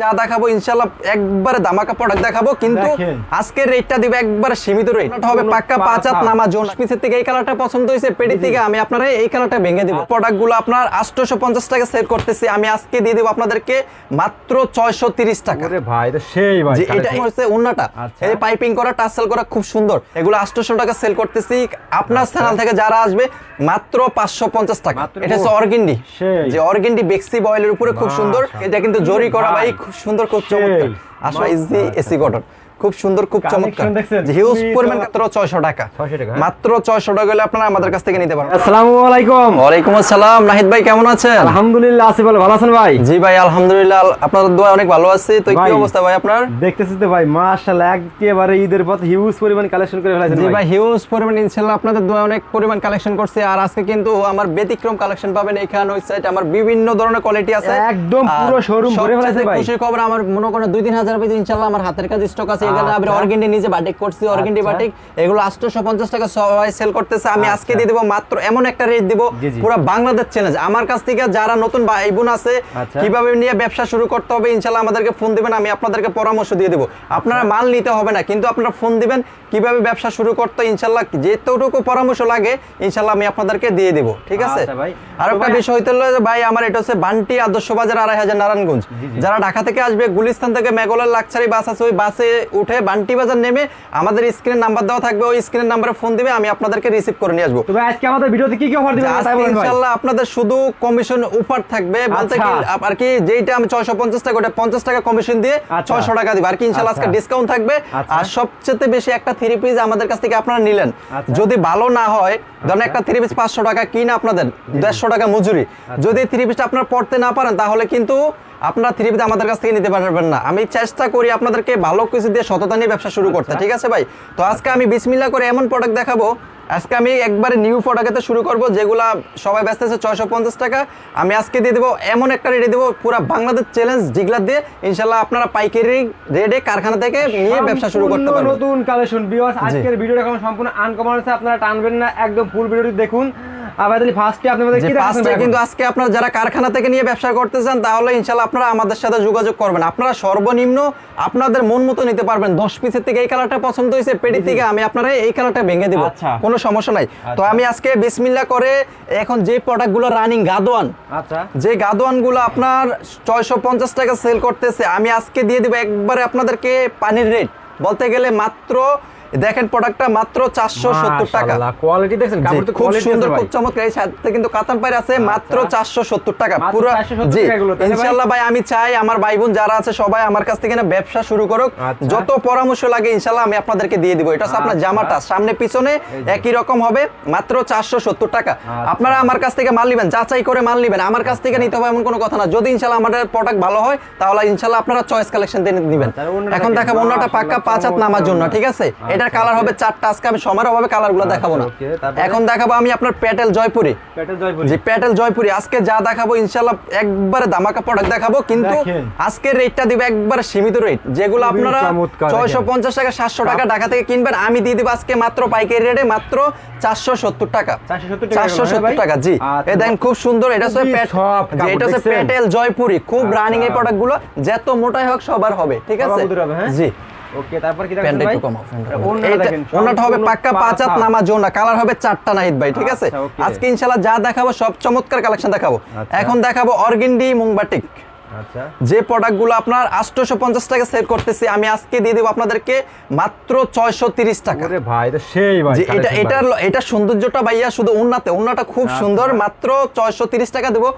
যা দেখাবো ইনশাল্লাহ একবারে দামাকা প্রোডাক্ট দেখাবো কিন্তু আজকের রেটটা দিবে একবারে সীমিত রেট হবে পাক্কা পাঁচ হাত নামা জোন পিসের থেকে এই কালারটা পছন্দ হয়েছে পেটি থেকে আমি আপনারা এই কালারটা ভেঙে দিব। প্রোডাক্টগুলো আপনার আটশোশো পঞ্চাশ টাকা সেল করতেছি আমি আজকে দিয়ে দেবো আপনাদেরকে মাত্র ছয়শো তিরিশ টাকা। ভাই এটা সেই ভাই এটা হচ্ছে উন্নাটা? আচ্ছা। এই পাইপিং করা টাসেল করা খুব সুন্দর। এগুলো আটশোশো টাকা সেল করতেছি আপনার চ্যানেল থেকে যারা আসবে মাত্র পাঁচশো পঞ্চাশ টাকা এটা হচ্ছে অর্গেন্ডি সেই। যে অর্গেন্ডি বেক্সি বয়েলের উপরে খুব সুন্দর। এটা কিন্তু জরি করা ভাই। খুব সুন্দর খুব। চমৎকার আসলে ইজি এসি কটন খুব সুন্দর খুব চমৎকার। হিউজ পরিমাণ মাত্র ছয়শো টাকা। 600 টাকা, হ্যাঁ? মাত্র ছয়শো টাকা হলে আপনারা আমাদের কাছ থেকে নিতে পারবেন। আসসালামু আলাইকুম। ওয়ালাইকুম আসসালাম। নাহিদ ভাই কেমন আছেন? আলহামদুলিল্লাহ আছি ভালো। ভালো আছেন ভাই? জি ভাই আলহামদুলিল্লাহ। আপনাদের দোয়া অনেক ভালো আছে। তো কি অবস্থা ভাই আপনার? দেখতেছি তো ভাই মাশাআল্লাহ একেবারে ঈদের পথ হিউজ পরিমাণ কালেকশন করে ফেলাইছেন জি ভাই। হিউজ পরিমাণ ইনশাআল্লাহ আপনাদের দোয়া অনেক পরিমাণ কালেকশন করছে। আর আজকে কিন্তু আমার ব্যতিক্রম কালেকশন পাবেন এখানে ওই সাইড আমার বিভিন্ন ধরনের কোয়ালিটি আছে। একদম পুরো showroom ভরে ফেলেছে ভাই। খুশির খবর আমার মনে করেন দুই তিন হাজার পিস ইনশাআল্লাহ আমার হাতের কাছে স্টক আছে। আচ্ছা। অর্গেন্ডি নিজে বাটিক করছি অর্গেন্ডি আচ্ছা। বাটিক এগুলো আটশোশো পঞ্চাশ টাকা সবাই সেল করতেছে আমি আজকে আচ্ছা। দিয়ে দিব মাত্র এমন একটা রেট দিব জি, জি। পুরো বাংলাদেশ চ্যালেঞ্জ আমার কাছ থেকে যারা নতুন ভাই বোন আছে। কীভাবে নিয়ে ব্যবসা শুরু করতে হবে ইনশাআল্লাহ আমাদেরকে ফোন দিবেন আমি আপনাদেরকে পরামর্শ দিয়ে দেবো আপনারা মাল নিতে হবে না কিন্তু আপনারা ফোন দিবেন কীভাবে ব্যবসা শুরু করতে ইনশাআল্লাহ যেতটুকু পরামর্শ লাগে ইনশাআল্লাহ আমি আপনাদেরকে দিয়ে দেবো ঠিক আছে আর একটা বিষয় হইতে ভাই আমার এটা হচ্ছে বান্টি আদর্শ বাজার আড়াই হাজার নারায়ণগঞ্জ। যারা ঢাকা থেকে আসবে গুলিস্তান থেকে মেঘলের লাক্সারি বাস আছে ওই বাসে উঠে বান্টি বাজার নেমে আমাদের স্ক্রিনের নাম্বার দেওয়া থাকবে ওই স্ক্রিনের নাম্বারে ফোন দিবে আমি আপনাদেরকে রিসিভ করে নিয়ে আসব তো ভাই আজকে আমাদের ভিডিওতে কি কি অফার দিবেন তাই বলেন ইনশাআল্লাহ আপনাদের শুধু কমিশন অফার থাকবে বলতে কি আচ্ছা। আর কি যেটা আমি 650 টাকা ওটা 50 টাকা কমিশন দিয়ে আচ্ছা। 600 টাকা দিব আর কি ইনশাআল্লাহ আজকে আচ্ছা। ডিসকাউন্ট থাকবে আচ্ছা। আর সবচেয়ে বেশি একটা থ্রি পিস আমাদের কাছ থেকে আপনারা নিলেন আচ্ছা। যদি ভালো না হয় ধরেন আচ্ছা। একটা থ্রি পিস 500 টাকা কিনা আপনাদের 150 টাকা মজুরি আচ্ছা। যদি থ্রি পিসটা আপনারা পড়তে না পারেন তাহলে কিন্তু আপনারা থ্রি পিস আমাদের কাছ থেকে নিতে পারবেন না। আমি চেষ্টা করি আপনাদেরকে ভালো কিছু দিয়ে সততা নিয়ে ব্যবসা শুরু করতে আচ্ছা। ঠিক আছে ভাই? তো আজকে আমি বিসমিল্লাহ করে এমন প্রোডাক্ট দেখাবো। আজকে আমি একবারে নিউ প্রোডাক্টে শুরু করব যেগুলা সবাই ব্যস্ত আছে ছয়শো পঞ্চাশ টাকা। আমি আজকে দিয়ে দেবো এমন একটা রেটে দেবো পুরো বাংলাদেশ চ্যালেঞ্জ জিগলার দিয়ে ইনশাল্লাহ আপনারা পাইকারি রেটে কারখানা থেকে নিয়ে ব্যবসা শুরু করতে পারবেন। নতুন কালেকশন ভিউয়ার্স আজকের ভিডিওটা কেমন? সম্পূর্ণ আনকমন আছে আপনারা টানবেন না একদম ফুল ভিডিওটি দেখুন। তাহলে ফার্স্টে আপনি আমাদের যে কি দেখাচ্ছেন কিন্তু আজকে আপনারা যারা কারখানা থেকে নিয়ে ব্যবসা করতে চান তাহলে ইনশাল্লাহ আপনারা আমাদের সাথে যোগাযোগ করবেন। আপনারা সর্বনিম্ন আপনাদের মন মতো নিতে পারবেন। দশ পিসের থেকে এই কালারটা পছন্দ হয়েছে পেটি থেকে আমি আপনারা এই কালারটা ভেঙে দিব। আচ্ছা। কোনো সমস্যা নাই। তো আমি আজকে বিসমিল্লা করে এখন যে প্রোডাক্টগুলো রানিং গাদোয়ান আচ্ছা। যে গাদোয়ানগুলো আপনার ছয়শো পঞ্চাশ টাকা সেল করতেছে আমি আজকে দিয়ে দিব একবারে আপনাদেরকে পানির রেট বলতে গেলে মাত্র দেখেন প্রোডাক্টটা মাত্র চারশো সত্তর টাকা। কোয়ালিটি দেখছেন জি, কাপড় তো খুব সুন্দর খুব চমৎকার। এই সাথে কিন্তু কাতান পায়ের আছে মাত্র চারশো সত্তর টাকা। পুরো জি না ভাই? ইনশাল্লাহ ভাই আমি চাই আমার ভাই বোন যারা আছে সবাই আমার কাছ থেকে না ব্যবসা শুরু করুক। আচ্ছা। যত পরামর্শ লাগে ইনশাল্লাহ আমি আপনাদেরকে দিয়ে দিব। এটা আপনার আচ্ছা। জামাটা সামনে পিছনে একই রকম হবে মাত্র চারশো সত্তর টাকা। আচ্ছা। আপনারা আমার কাছ থেকে মাল নেবেন যাচাই করে মাল নেবেন। আমার কাছ থেকে নিতে হবে এমন কোনো কথা না। যদি ইনশাল্লাহ আমাদের প্রোডাক্ট ভালো হয় তাহলে ইনশাল্লাহ আপনারা চয়েস কালেকশন দিয়ে নেবেন। আচ্ছা, এখন? দেখাবো অন্যটা পাক্কা পাঁচ হাত নামার জন্য ঠিক আছে? এটার আচ্ছা, কালার হবে চারটা। আজকে আমি সময়ের অভাবে কালারগুলো আচ্ছা, দেখাবো না। এখন দেখাবো আমি আপনার প্যাটেল জয়পুরি জি প্যাটেল জয়পুরি আজকে যা দেখাবো ইনশাল্লাহ একবারে দামাকা প্রোডাক্ট দেখাবো কিন্তু। আজকের রেটটা দিবে একবারে সীমিত রেট যেগুলো আপনারা ছয়শো পঞ্চাশ টাকা সাতশো টাকা ঢাকা থেকে কিনবেন। আমি দিয়ে দিব আজকে মাত্র পাইকারি রেটে মাত্র চারশো সত্তর টাকা। চারশো সত্তর টাকা জি। আচ্ছা। এ দেখেন খুব সুন্দর। এটা হচ্ছে এটা হচ্ছে প্যাটেল জয়পুরি খুব আচ্ছা। রানিং এই প্রোডাক্টগুলো। যত মোটাই হোক সবার হবে। ঠিক আছে? হ্যাঁ? জি। ওকে তারপর কি ভাই? ওন্নাটা হবে পাক্কা পাঁচাত নামা জোনা কালার হবে চারটা নাহিদ ভাই ঠিক আছে? আচ্ছা, আজকে ইনশাল্লাহ যা দেখাবো সব চমৎকার কালেকশন দেখাবো। আচ্ছা। এখন দেখাবো অর্গেন্ডি মুংবাটিক যে প্রোডাক্টগুলো আপনার আটশোশো পঞ্চাশ টাকা সেল করতেছি আমি আজকে দিয়ে দেবো আপনাদেরকে মাত্র ছয়শো তিরিশ টাকা। ভাই এটা সেই এটা এটার এটা সৌন্দর্যটা ভাইয়া শুধু উন্নাতে উন্নাটা খুব আচ্ছা। সুন্দর মাত্র ছয়শো তিরিশ টাকা দেবো।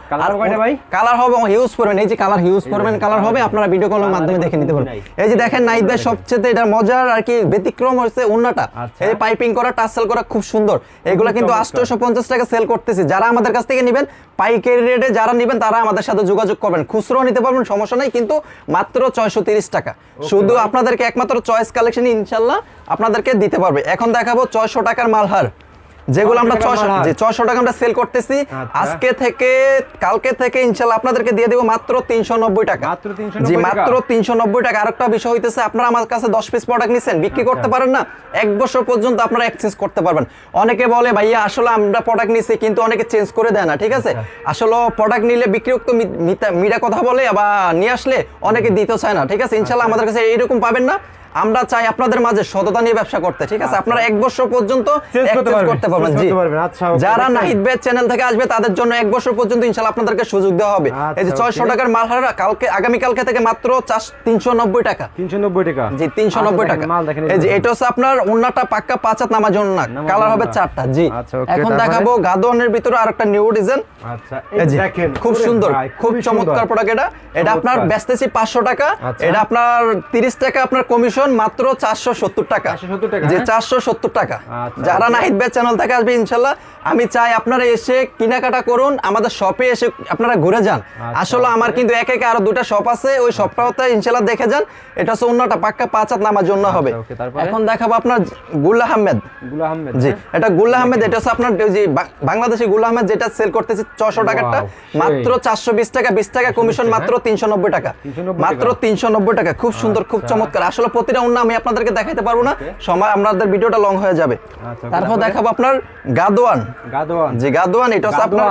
ভাই? কালার হবে হিউজ করবেন এই যে কালার হিউজ করবেন কালার হবে আপনারা ভিডিও কলের মাধ্যমে দেখে নিতে পারবেন। এই যে দেখেন নাইদ ভাই সবচেয়ে এটার মজার আর কি ব্যতিক্রম হচ্ছে উন্নাটা। আচ্ছা। এই পাইপিং করা টাসেল করা খুব সুন্দর। এগুলা কিন্তু। আটশোশো পঞ্চাশ টাকা সেল করতেছি। যারা আমাদের কাছ থেকে নেবেন পাইকারি রেটে যারা নেবেন তারা আমাদের সাথে যোগাযোগ করবেন। খুচরো নিতে পারবেন সমস্যা নাই কিন্তু মাত্র ছয়শো তিরিশ টাকা। শুধু আপনাদেরকে একমাত্র চয়েস কালেকশন ইনশাল্লাহ আপনাদেরকে দিতে পারবে। এখন দেখাবো ছয়শো টাকার মালহার। যেগুলো আমরা ছয়শো টাকা আমরা সেল করতেছি। আচ্ছা। আজকে থেকে কালকে থেকে ইনশাল্লাহ আপনাদেরকে দিয়ে দেবো মাত্র তিনশো নব্বই টাকা। মাত্র 390 জি মাত্র তিনশো নব্বই টাকা। আরেকটা বিষয় হইতেছে আপনারা আমার কাছে দশ পিস প্রোডাক্ট নিচ্ছেন বিক্রি করতে আচ্ছা। পারেন না এক বছর পর্যন্ত আপনারা এক্সচেঞ্জ করতে পারবেন। অনেকে বলে ভাইয়া আসলে আমরা প্রোডাক্ট নিচ্ছি কিন্তু অনেকে চেঞ্জ করে দেয় না। ঠিক আছে? আচ্ছা। আসলে প্রোডাক্ট নিলে বিক্রিয়ক তো মি- মিথ্যা- মিথ্যা কথা বলে বা নিয়ে আসলে অনেকে দিতে চায় না। ঠিক আছে? ইনশাল্লাহ। আমাদের কাছে এইরকম পাবেন না। আমরা চাই আপনাদের মাঝে সততা নিয়ে ব্যবসা করতে ঠিক আছে? আপনারা এক বছর পর্যন্ত করতে পারবেন, জি। আচ্ছা, যারা নাহিদ বেদ চ্যানেল থেকে আসবে তাদের জন্য এক বছর পর্যন্ত ইনশাল্লাহ আপনাদেরকে সুযোগ দেওয়া হবে। এই যে আচ্ছা, ছয়শো okay. টাকার মাল হারা কালকে আগামী কালকে থেকে মাত্র চার তিনশো নব্বই টাকা। তিনশো নব্বই টাকা। জি তিনশো নব্বই আচ্ছা, টাকা। এই যে এটা হচ্ছে আপনার অন্যটা পাক্কা পাঁচ হাত নামার জন্য না কালার হবে চারটা জি। আচ্ছা, এখন দেখাবো গাদোয়ানের ভিতরে আরেকটা নিউ ডিজাইন আচ্ছা এই এই দেখেন খুব সুন্দর খুব চমৎকার প্রোডাক্ট এটা। এটা আপনার। বেচতেছি পাঁচশো টাকা। আচ্ছা। এটা আপনার তিরিশ টাকা আপনার কমিশন মাত্র চারশো সত্তর টাকা। যে হ্যাঁ? চারশো সত্তর টাকা। আচ্ছা, যারা নাহিদ বেচ চ্যানেল থেকে আসবে ইনশাল্লাহ আমি চাই আপনারা এসে কেনাকাটা করুন আমাদের শপে এসে আপনারা ঘুরে যান। আচ্ছা, আসলে আমার কিন্তু এক একে আরও দুটা শপ আছে ওই শপটাতে ইনশাল্লাহ দেখে যান। এটা হচ্ছে অন্যটা পাক্কা পাঁচ হাত নামার জন্য হবে। আচ্ছা? এখন দেখাবো আপনার গুল আহমেদ। জি হ্যাঁ? এটা গুল আহমেদ এটা হচ্ছে আপনার যে বাংলাদেশি গুল আহমেদ যেটা সেল করতেছে ছশো টাকারটা। মাত্র চারশো বিশ টাকা বিশ টাকা কমিশন মাত্র তিনশো নব্বই টাকা। মাত্র তিনশো নব্বই টাকা। খুব সুন্দর খুব আচ্ছা। চমৎকার। আসলে প্রতিটা অন্য আমি আপনাদেরকে দেখাইতে পারব না। সময় আপনাদের ভিডিওটা লং হয়ে যাবে। আচ্ছা, তারপর দেখাবো আপনার গাদোয়ান। গাদোয়ান। যে গাদোয়ান এটা হচ্ছে আপনার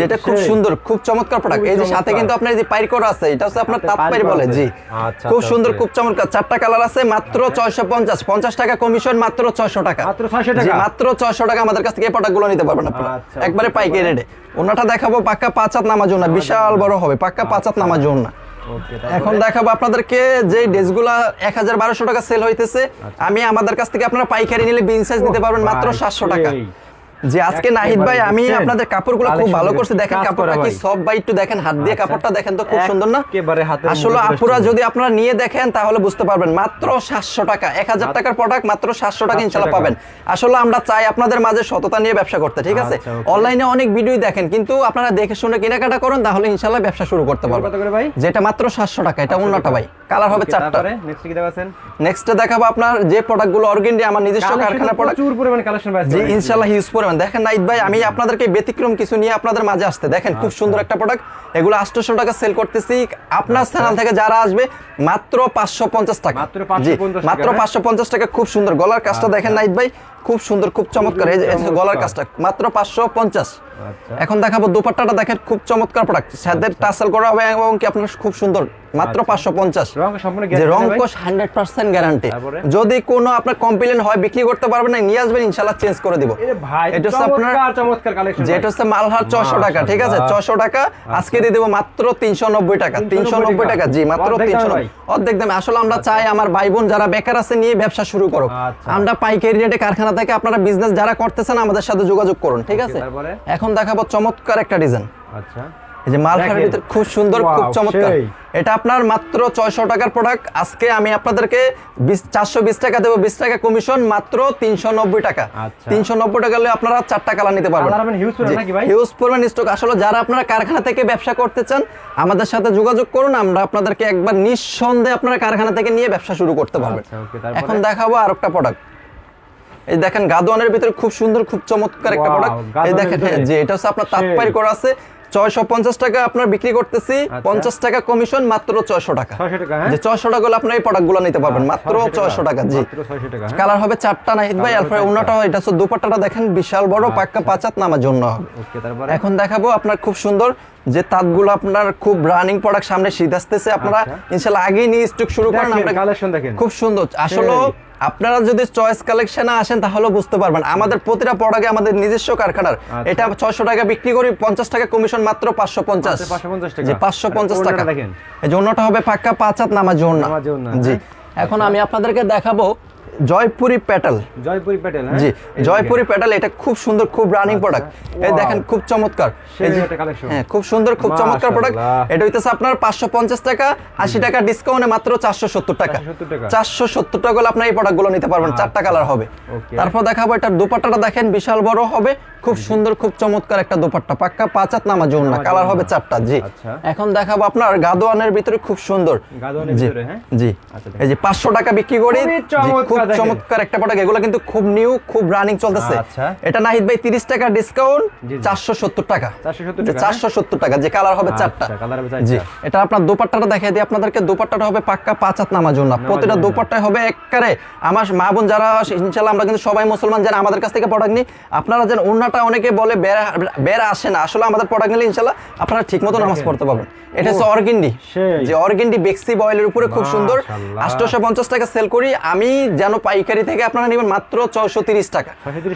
যেটা খুব সুন্দর খুব চমৎকার প্রোডাক্ট এই যে সাথে কিন্তু আপনার যে পাইর করা আছে এটা হচ্ছে আপনার বলে জি। আচ্ছা, খুব আচ্ছা, সুন্দর খুব চমৎকার। চারটা কালার আছে মাত্র ছয়শো পঞ্চাশ। পঞ্চাশ টাকা কমিশন মাত্র ছয়শো টাকা। মাত্র 600 টাকা? মাত্র ছয়শো টাকা আমাদের কাছ থেকে এই প্রোডাক্টগুলো নিতে পারবেন আপনারা। একবারে পাইকারি রেটে ওনাটা দেখাবো পাক্কা পাঁচ হাত নামার জন্য বিশাল বড় হবে পাক্কা পাঁচ হাত নামার জন্য ওকে এখন দেখাবো আপনাদেরকে যে ড্রেসগুলা এক হাজার বারোশো টাকা সেল হইতেছে। আমি আমাদের কাছ থেকে আপনারা পাইকারি নিলে বিন সাইজ নিতে পারবেন মাত্র সাতশো টাকা। যে আজকে নাহিদ ভাই আমি? আপনাদের কাপড়গুলো খুব ভালো করছে। দেখেন কাপড়টা কি সব ভাই একটু দেখেন হাত দিয়ে আচ্ছা। কাপড়টা দেখেন তো খুব সুন্দর না? আসলে আপুরা যদি আপনারা নিয়ে দেখেন তাহলে বুঝতে পারবেন মাত্র সাতশো টাকা এক হাজার মাত্র- টাকার প্রোডাক্ট মাত্র সাতশো টাকা 700 ইনশাল্লাহ পাবেন। আসলে আমরা চাই আপনাদের মাঝে সততা নিয়ে ব্যবসা করতে ঠিক আছে? আচ্ছা, অনলাইনে অনেক ভিডিও দেখেন কিন্তু আপনারা দেখে শুনে কেনাকাটা করেন তাহলে ইনশাল্লাহ ব্যবসা শুরু করতে পারবেন। ভাই? যেটা মাত্র সাতশো টাকা এটা অন্যটা ভাই। কালার হবে চারটা। নেক্সট কি নেক্সট দেখাবো আপনার যে প্রোডাক্টগুলো অর্গেন্ডি আমার নিজস্ব কারখানা প্রোডাক্ট প্রচুর পরিমাণে কালেকশন পাই জি ইনশাল্লাহ হিউজ পরিমাণ দেখেন নাইট ভাই আমি আপনাদেরকে ব্যতিক্রম কিছু নিয়ে আপনাদের মাঝে আসতে। দেখেন খুব আচ্ছা। সুন্দর একটা প্রোডাক্ট এগুলো আটশোশো টাকা সেল করতেছি। আপনার চ্যানেল থেকে যারা আসবে মাত্র পাঁচশো পঞ্চাশ টাকা। মাত্র 550 জি, মাত্র হ্যাঁ? পাঁচশো পঞ্চাশ টাকা খুব সুন্দর। গলার কাজটা দেখেন নাইট ভাই খুব সুন্দর খুব চমৎকার। গলার কাজটা মাত্র পাঁচশো পঞ্চাশ। আচ্ছা। এখন দেখাবো দোপাট্টাটা দেখেন খুব চমৎকার প্রোডাক্ট সাথে টাসেল করা হবে এবং কি আপনার খুব সুন্দর। মাত্র আচ্ছা। পাঁচশো পঞ্চাশ। রং যে রং কোষ হান্ড্রেড পার্সেন্ট গ্যারান্টি যদি কোনো আপনার কমপ্লেন হয় বিক্রি করতে পারবেন না নিয়ে আসবেন ইনশাল্লাহ চেঞ্জ করে দিব। এটা হচ্ছে আপনার চমৎকার কালেকশন যেটা হচ্ছে মালহার ছশো টাকা ঠিক আছে? মাশাআল্লাহ। ছশো টাকা আজকে দিয়ে দেবো মাত্র তিনশো নব্বই টাকা। 390 তিনশো নব্বই টাকা। জি মাত্র অর্ধেক তিনশো দামে ভাই। অর্ধেক দামে। আসলে আমরা চাই আমার ভাই বোন যারা বেকার আছে নিয়ে ব্যবসা শুরু করো আচ্ছা। আমরা পাইকারি রেটে কারখানা থেকে আপনারা বিজনেস যারা করতেছেন আমাদের সাথে যোগাযোগ করুন ঠিক আছে? এখন দেখাবো চমৎকার একটা ডিজাইন আচ্ছা। এই যে মালহারের দেখেন। খুব সুন্দর খুব চমৎকার। এটা আপনার মাত্র ছয়শো টাকার প্রোডাক্ট আজকে আমি আপনাদেরকে চারশো বিশ টাকা দেবো। বিশ টাকা কমিশন মাত্র তিনশো নব্বই টাকা। আচ্ছা। তিনশো নব্বই টাকা হলে আপনারা চারটা কালার নিতে পারবেন। কালার আবার huge পরিমাণ নাকি ভাই? হিউজ পরিমাণ স্টক আসলে যারা আপনারা কারখানা থেকে ব্যবসা করতে চান আমাদের সাথে যোগাযোগ করুন। আমরা আপনাদেরকে একবার নিঃসন্দেহে আপনারা কারখানা থেকে নিয়ে ব্যবসা শুরু করতে পারবেন। আচ্ছা? এখন দেখাবো আর একটা প্রোডাক্ট এই দেখেন গাদোয়ানের ভিতরে খুব সুন্দর খুব চমৎকার একটা প্রোডাক্ট এই দেখেন হ্যাঁ, যে এটা হচ্ছে আপনার। তাৎপাই করা আছে। ছয়শো পঞ্চাশ টাকা আপনার বিক্রি করতেছি আচ্ছা। পঞ্চাশ টাকা কমিশন মাত্র ছয়শো টাকা 600 টাকা, হ্যাঁ? যে ছয়শো টাকা হলে আপনার এই প্রোডাক্টগুলো নিতে পারবেন মাত্র 600 ছয়শো টাকা জি মাত্র 600 টাকা হ্যাঁ? কালার হবে চারটা নাহিদ ভাই। অন্যটা এটা হচ্ছে দুপাট্টাটা দেখেন বিশাল বড় পাক্কা পাঁচাত নামার জন্য হবে ওকে তারপরে এখন দেখাবো আপনার খুব সুন্দর যে তাঁতগুলো আপনার খুব রানিং প্রোডাক্ট সামনে শীত আসতেছে আপনারা আচ্ছা। ইনশাল্লাহ আগেই নিয়ে স্টক শুরু করেন আমরা কালেকশন দেখেন খুব সুন্দর আসলে। আপনারা যদি চয়েস কালেকশনে আসেন তাহলে বুঝতে পারবেন আমাদের প্রতিটা প্রোডাক্টে আমাদের নিজস্ব কারখানার আচ্ছা। এটা ছয়শো টাকা বিক্রি করি পঞ্চাশ টাকা কমিশন মাত্র পাঁচশো পঞ্চাশ টাকা। পাঁচশো পঞ্চাশ টাকা দেখেন। এই জন্যটা হবে পাক্কা পাঁচ হাত নামাজ জন্য জি হ্যাঁ। এখন আমি আপনাদেরকে দেখাবো জয়পুরি প্যাটেল জয়পুরি প্যাটেল জি জয়পুরি। প্যাটেল এটা খুব সুন্দর খুব রানিং আচ্ছা, প্রোডাক্ট এই দেখেন খুব চমৎকার। হ্যাঁ খুব সুন্দর খুব চমৎকার প্রোডাক্ট এটা হইতেছে আপনার পাঁচশো পঞ্চাশ টাকা আশি টাকা ডিসকাউন্টে মাত্র চারশো সত্তর টাকা। চারশো সত্তর টাকা। হলে আপনার এই প্রোডাক্টগুলো নিতে পারবেন চারটা কালার হবে। তারপর দেখাবো এটার দুপাট্টাটা দেখেন বিশাল বড় হবে। খুব সুন্দর খুব চমৎকার একটা দুপাট্টা। পাক্কা পাঁচ হাত নামা জন্য নামাজ কালার হবে চারটা জি। আচ্ছা। এখন দেখাবো আপনার গাদোয়ানের ভিতরে খুব সুন্দর। জি। ভিতরে, হ্যাঁ? জি। আচ্ছা, এই যে পাঁচশো টাকা বিক্রি করি। খুব। চমৎকার একটা প্রোডাক্ট এগুলো কিন্তু খুব নিউ খুব রানিং চলতেছে। আচ্ছা। এটা নাহিদ ভাই তিরিশ টাকা ডিসকাউন্ট জি, জি। চারশো সত্তর টাকা। 470 টাকা, চারশো সত্তর টাকা যে কালার হবে চারটা। আচ্ছা, হবে জি এটা আপনার দোপাট্টাটা দেখাই দিই। আপনাদেরকে দোপাট্টাটা হবে পাক্কা পাঁচ হাত নামার জন্য। প্রতিটা দোপাট্টায় হবে একবারে আমার মা বোন যারা ইনশাল্লাহ আমরা কিন্তু সবাই মুসলমান যারা আমাদের কাছ থেকে প্রোডাক্ট নিই। আপনারা যেন অন্যটা অনেকে বলে বেড়া বেড়া আসে না। আসলে আমাদের প্রোডাক্ট নিলে ইনশাল্লাহ আপনারা ঠিক মতো নামাজ পড়তে পারবেন। এটা হচ্ছে অর্গেন্ডি। যে অর্গেন্ডি বেক্সি বয়েলের উপরে খুব সুন্দর। মাশাআল্লাহ। আটশোশো পঞ্চাশ টাকা সেল করি। আমি যেন পাইকারি থেকে আপনারা নেবেন মাত্র ছয়শো তিরিশ টাকা।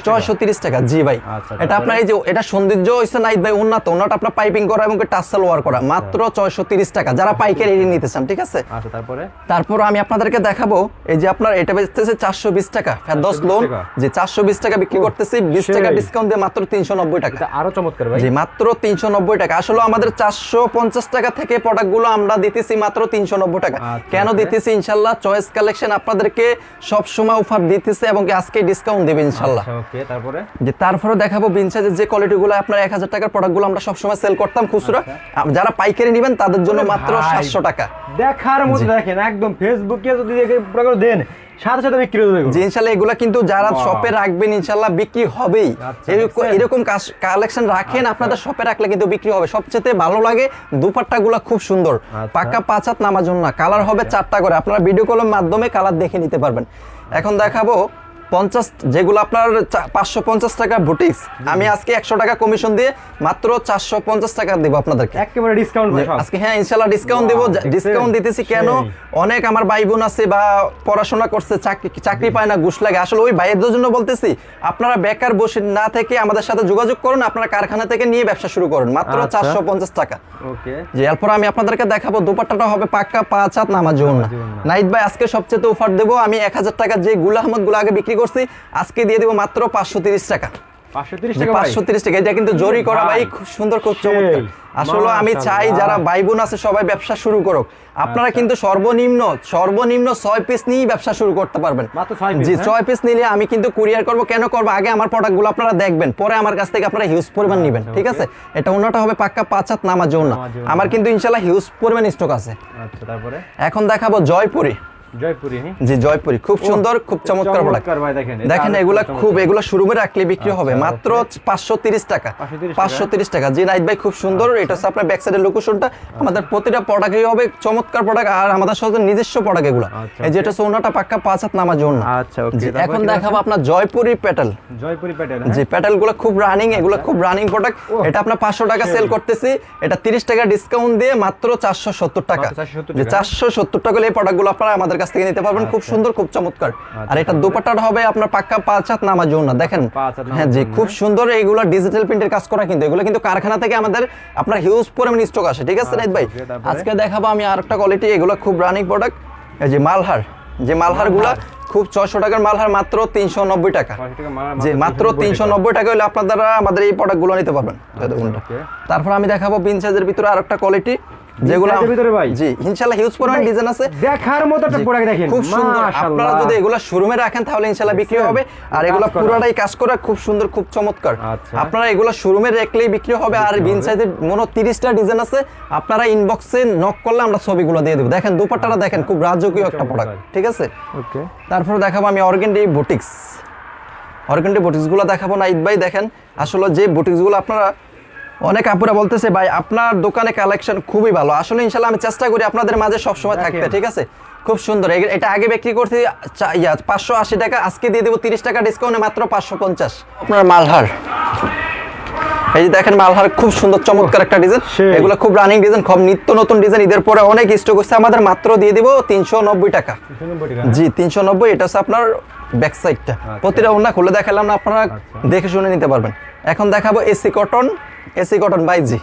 ছয়শো তিরিশ টাকা। জি ভাই। আচ্ছা, এটা আপনার এই যে এটা সৌন্দর্য হয়েছে নাইট ভাই উন্নত উন্নত আপনার পাইপিং করা এবং টাসেল ওয়ার করা মাত্র ছয়শো তিরিশ টাকা। যারা পাইকারি নিতে চান ঠিক আছে? আচ্ছা তারপরে? তারপর আমি আপনাদেরকে দেখাবো এই যে আপনার এটা বেচতেছে চারশো বিশ টাকা 420 লোন যে চারশো বিশ টাকা বিক্রি করতেছি বিশ টাকা ডিসকাউন্ট দিয়ে মাত্র তিনশো নব্বই টাকা। আরও চমৎকার ভাই। জি মাত্র তিনশো নব্বই টাকা। আসলে আমাদের চারশো পঞ্চাশ টাকা থেকে প্রোডাক্টগুলো আমরা দিতেছি মাত্র তিনশো নব্বই টাকা। আচ্ছা, কেন দিতেছি? ইনশাল্লাহ চয়েস কালেকশন আপনাদেরকে সব সময় অফার দিতেছে এবং আজকে ডিসকাউন্ট দেবে ইনশাল্লাহ আচ্ছা ওকে তারপরে? যে তারপরে দেখাবো বিনসাজের যে কোয়ালিটিগুলো আপনার এক হাজার টাকার প্রোডাক্টগুলো আমরা সবসময় সেল করতাম খুচরা। যারা পাইকারি নেবেন তাদের জন্য মাত্র সাতশো টাকা। দেখার মতো দেখেন একদম ফেসবুকে যদি দেন সাথে সাথে বিক্রি হয়ে এগুলো। কিন্তু যারা শপে রাখবেন বিক্রি হবেই। আচ্ছা, এরকম- এরকম কালেকশন রাখেন আপনাদের শপে রাখলে কিন্তু বিক্রি হবে। সবচেয়ে ভালো লাগে দুপাট্টা গুলা খুব সুন্দর। আচ্ছা। পাকা পাঁচ হাত নামার জন্য কালার হবে চারটা করে। আপনারা ভিডিও কলের মাধ্যমে কালার দেখে নিতে পারবেন। এখন দেখাবো পঞ্চাশ যেগুলো আপনার পাঁচশো পঞ্চাশ টাকা বুটিক্স আমি আজকে একশো টাকা কমিশন দিয়ে মাত্র চারশো পঞ্চাশ টাকা দেবো আপনাদেরকে। একেবারে ডিসকাউন্ট আজকে হ্যাঁ ইনশাল্লাহ ডিসকাউন্ট দেবো। ডিসকাউন্ট দিতেছি কেন? অনেক আমার ভাই বোন আছে বা পড়াশোনা করছে চাকরি চাকরি পায় না ঘুষ লাগে। আসলে ওই ভাইয়ের জন্য বলতেছি আপনারা বেকার বসে না থেকে আমাদের সাথে যোগাযোগ করুন আপনারা কারখানা থেকে নিয়ে ব্যবসা শুরু করুন। মাত্র আচ্ছা। চারশো পঞ্চাশ টাকা। ওকে। যে এরপর আমি আপনাদেরকে দেখাবো দুপাট্টাটা হবে পাক্কা পাঁচ হাত নামাজ। নাইট ভাই আজকে সবচেয়ে অফার দেবো আমি এক হাজার টাকা যে গুল আহমদগুলো আগে বিক্রি করছি আজকে দিয়ে দেবো মাত্র পাঁচশো তিরিশ টাকা। পাঁচশো তিরিশ টাকা এটা কিন্তু জরি করা ভাই খুব সুন্দর খুব চমৎকার। আসলে আমি চাই যারা ভাই বোন আছে সবাই ব্যবসা শুরু করুক। আপনারা কিন্তু সর্বনিম্ন সর্বনিম্ন ছয় পিস নিয়েই ব্যবসা শুরু করতে পারবেন। জি হ্যাঁ? ছয় পিস নিলে আমি কিন্তু কুরিয়ার করব। কেন করব? আগে আমার প্রোডাক্টগুলো আপনারা দেখবেন। পরে আমার কাছ থেকে আপনারা হিউজ পরিমাণ নেবেন। ঠিক আছে? এটা ওনাটা হবে পাক্কা পাঁচ হাত নামার জন্য আমার কিন্তু ইনশাল্লাহ হিউজ পরিমাণ স্টক আছে। আচ্ছা তারপরে? এখন দেখাবো জয়পুরি। জয়পুরি জি জয়পুরি। খুব সুন্দর খুব চমৎকার প্রোডাক্ট দেখেন এটা দেখেন আরও এগুলা খুব এগুলা শোরুমে রাখলে বিক্রি হবে আচ্ছা, মাত্র পাঁচশো তিরিশ টাকা। 530 টাকা? জি নাইট ভাই খুব সুন্দর। এটা হচ্ছে আপনার ব্যাক সাইডের লোকেশনটা আমাদের প্রতিটা প্রোডাক্টই হবে চমৎকার প্রোডাক্ট আর আমাদের সাথে নিজস্ব প্রোডাক্ট এগুলো। আচ্ছা, এই যেটা সোনাটা পাক্কা পাঁচ হাত নামার জন্য আচ্ছা, okay, এখন দেখাবো আপনার জয়পুরি প্যাটেল জি প্যাটেলগুলো খুব রানিং এগুলো খুব রানিং প্রোডাক্ট এটা আপনার পাঁচশো টাকা সেল করতেছি। এটা তিরিশ টাকা ডিসকাউন্ট দিয়ে মাত্র চারশো সত্তর টাকা। 470 টাকা। চারশো সত্তর টাকা এই প্রোডাক্টগুলো আপনারা আমাদের কাছ থেকে নিতে পারবেন। খুব সুন্দর খুব চমৎকার। আর এটা দোপাট্টাটা হবে আপনার পাক্কা পাঁচ হাত নামার জন্য দেখেন হ্যাঁ জি খুব সুন্দর এইগুলো ডিজিটাল প্রিন্টের কাজ করা কিন্তু। এগুলো কিন্তু কারখানা থেকে আমাদের আপনার হিউজ পরিমাণ স্টক আসে। ঠিক আছে নাইত ভাই? আজকে দেখাবো আমি আরেকটা কোয়ালিটি এগুলো খুব রানিং প্রোডাক্ট এই যে মালহার যে মালহার। গুলা খুব ছয়শো টাকার মালহার মাত্র তিনশো নব্বই টাকা। যে মাত্র তিনশো নব্বই টাকা। হলে আপনারা আমাদের এই প্রোডাক্টগুলো নিতে পারবেন। তারপর আমি দেখাবো বিন সাইজের ভিতরে আরেকটা কোয়ালিটি যেগুলো size ভিতরে ভাই? জি ইনশাআল্লাহ হিউজ পরিমাণ ডিজাইন আছে। দেখার মতো একটা প্রোডাক্ট দেখেন। খুব সুন্দর। আপনারা যদি এগুলা শোরুমে রাখেন তাহলে ইনশাআল্লাহ বিক্রি হবে। আর কাজ পুরোটাই কাজ করা খুব সুন্দর খুব চমৎকার। আচ্ছা। আপনারা এগুলা শোরুমে রাখলেই বিক্রি হবে। আর বিন হবে। মনে তিরিশটা ডিজাইন আছে। আপনারা ইনবক্সে নক করলে আমরা ছবিগুলো দিয়ে দেবো। দেখেন দুপাট্টাটা দেখেন খুব রাজকীয় একটা প্রোডাক্ট ঠিক আছে? ওকে তারপর দেখাবো আমি অর্গেন্ডি বুটিক্স অর্গেন্ডি বুটিক্সগুলো দেখাবো না ঈদ ভাই দেখেন। আসলে যে বুটিক্সগুলো আপনারা অনেক আপুরা বলতেছে ভাই আপনার দোকানে কালেকশন খুবই ভালো। আসলে ইনশাল্লাহ আমি চেষ্টা করি আপনাদের মাঝে সবসময় থাকতে ঠিক আছে? খুব সুন্দর। এটা আগে বিক্রি করতে চা- ইয়া পাঁচশো আশি টাকা আজকে দিয়ে দেবো তিরিশ টাকা ডিসকাউন্টে মাত্র পাঁচশো পঞ্চাশ। আপনার মালহার। এই যে দেখেন মালহার খুব সুন্দর চমৎকার একটা ডিজাইন। এগুলো খুব রানিং ডিজাইন খুব নিত্য নতুন ডিজাইন ঈদের পরে অনেক স্টক হচ্ছে। আমাদের মাত্র দিয়ে দিব তিনশো নব্বই টাকা। জি তিনশো নব্বই এটা হচ্ছে আপনার ব্যাক সাইডটা প্রতিটা ওনা খুলে দেখালাম না আপনারা দেখে শুনে নিতে পারবেন। এখন দেখাবো এসি কটন এসি কটন বাইজি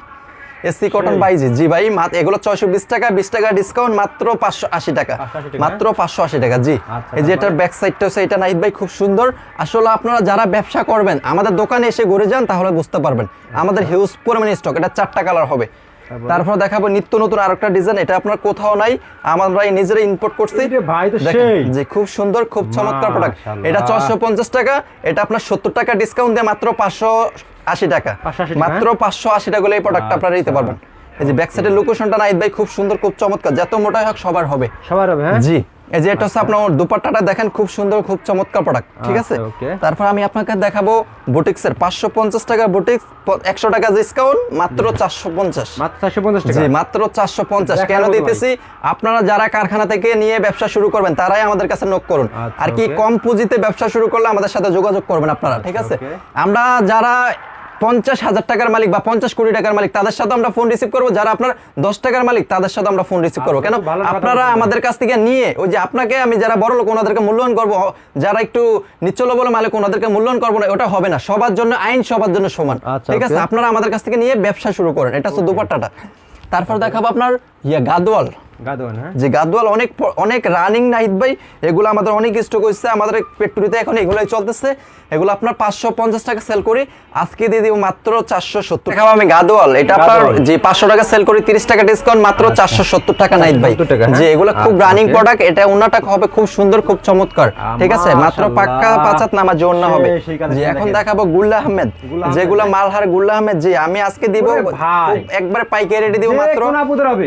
এসি কটন বাইজি জি। ভাই এগুলো ছয়শো বিশ টাকা বিশ টাকা ডিসকাউন্ট মাত্র পাঁচশো আশি টাকা। 580 টাকা? মাত্র পাঁচশো আশি টাকা জি। আচ্ছা, এই যে এটার ব্যাক সাইডটা হচ্ছে এটা নাইট ভাই খুব সুন্দর। আসলে আপনারা যারা ব্যবসা করবেন আমাদের দোকানে এসে ঘুরে যান তাহলে বুঝতে পারবেন। আমাদের হিউজ পরিমাণে স্টক এটা চারটা কালার হবে। তারপর? দেখাবো নিত্য নতুন আরেকটা ডিজাইন এটা আপনার কোথাও নাই আমরাই নিজেরা ইম্পোর্ট করছি। যে খুব সুন্দর খুব চমৎকার প্রোডাক্ট এটা ছশো পঞ্চাশ টাকা এটা আপনার সত্তর টাকা ডিসকাউন্ট দিয়ে মাত্র পাঁচশো আশি টাকা। মাত্র পাঁচশো আশি টাকা হলে এই প্রোডাক্ট আপনারা নিতে। পারবেন। এই যে ব্যাক সাইডের লোকেশনটা নাইট ভাই খুব সুন্দর খুব চমৎকার। যত মোটাই হোক সবার হবে। সবার হবে হ্যাঁ? জি। এই যে এটা হচ্ছে আপনার দুপাট্টাটা দেখেন খুব সুন্দর খুব চমৎকার প্রোডাক্ট ঠিক আছে? আচ্ছা, তারপর আমি আপনাকে দেখাবো বুটিক্সের পাঁচশো পঞ্চাশ টাকা বুটিক্স একশো টাকা ডিসকাউন্ট মাত্র চারশো পঞ্চাশ। চারশো পঞ্চাশ টাকা? জি মাত্র চারশো পঞ্চাশ। কেন দিতেছি? আপনারা যারা কারখানা থেকে নিয়ে ব্যবসা শুরু করবেন তারাই আমাদের কাছে নোক করুন। আচ্ছা, আর কি কম পুঁজিতে ব্যবসা শুরু করলে আমাদের সাথে যোগাযোগ করবেন আপনারা ঠিক আছে? আমরা যারা পঞ্চাশ হাজার টাকার মালিক বা পঞ্চাশ কোটি টাকার মালিক তাদের সাথে আমরা ফোন রিসিভ করব। যারা আপনার দশ টাকার মালিক তাদের সাথে আমরা ফোন রিসিভ করব। কেন? আপনারা আমাদের কাছ থেকে নিয়ে ওই যে আপনাকে আমি যারা বড় লোক ওনাদেরকে মূল্যায়ন করব যারা একটু নিচল বলে মালিক ওনাদেরকে মূল্যায়ন করব না ওটা হবে না। সবার জন্য আইন সবার জন্য সমান। আচ্ছা, ঠিক আছে? আপনারা আমাদের কাছ থেকে নিয়ে ব্যবসা শুরু করেন। এটা হচ্ছে দুপাট্টাটা। তারপর দেখাবো আপনার ইয়া গাদোয়াল হ্যাঁ? যে গাদোয়াল অনেক অনেক রানিং নাইট ভাই। এগুলো আমাদের অনেক স্টক হচ্ছে আমাদের ফ্যাক্টরিতে এখন এগুলোই চলতেছে। এগুলো আপনার পাঁচশো পঞ্চাশ টাকা সেল করি আজকে দিয়ে দিব মাত্র চারশো সত্তর টাকা। আমি গাদোয়াল এটা আপনার যে পাঁচশো টাকা সেল করি তিরিশ টাকা ডিসকাউন্ট মাত্র চারশো সত্তর টাকা নাইট ভাই। 470 টাকা, হ্যাঁ? যে এগুলো খুব আচ্ছা, রানিং প্রোডাক্ট এটা ওনাটা হবে খুব সুন্দর খুব চমৎকার। ঠিক আছে মাত্র পাক্কা পাঁচাত নামাজ জন্য হবে। যে এখন। দেখাবো গুল্লা আহমেদ। যেগুলো মালহার গুল্লা আহমেদ জি আমি আজকে দিব একবার। পাইকারি রেডি দিব মাত্র